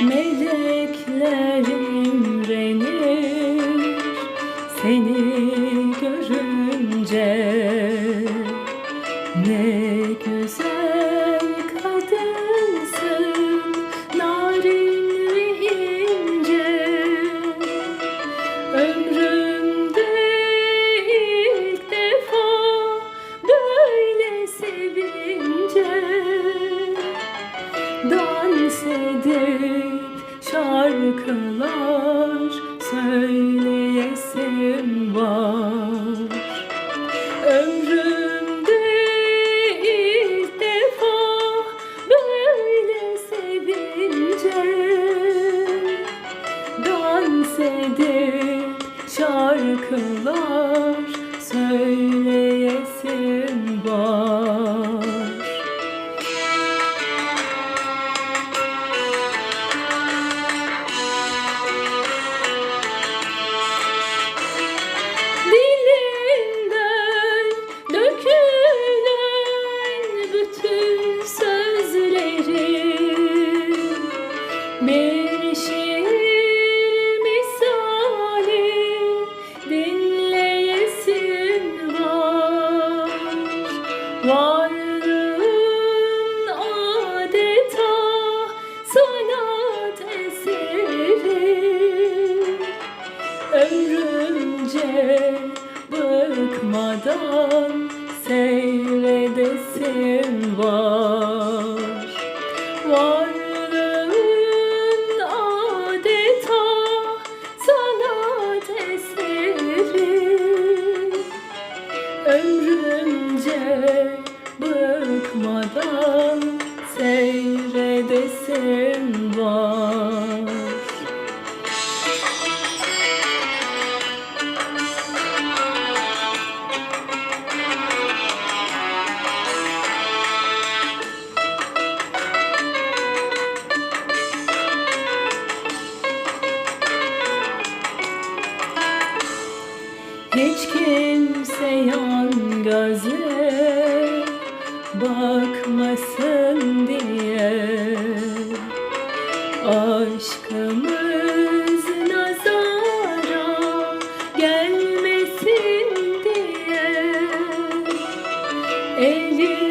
Melekler imrenir senin şarkılar söyleyesim var. Ömrümde ilk defa böyle sevince Dans edip şarkılar bıkmadan seyredesim var Hiç kimse yan göze bakmasın diye. Aşkımız nazara gelmesin diye. Elimden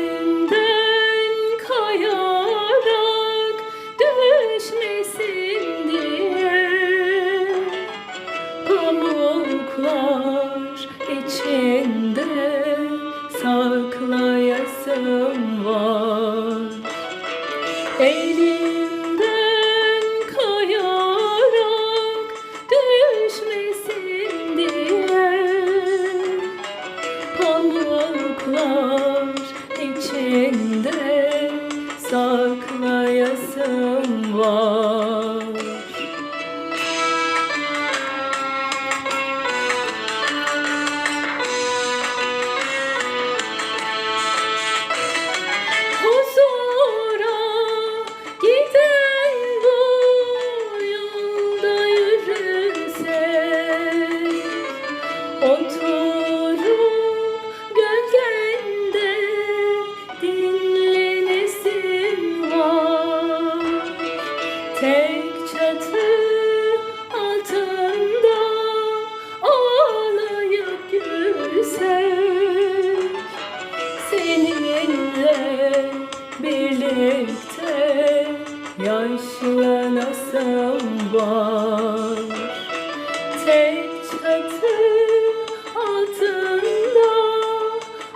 var. Elimden kayarak düşmesin diye. Pamuklar içinde saklayasım birlikte yaşlanasam var Tek çatı altında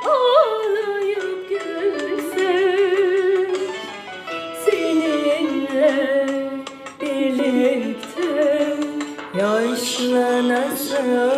ağlayıp gülsem Seninle birlikte yaşlanasam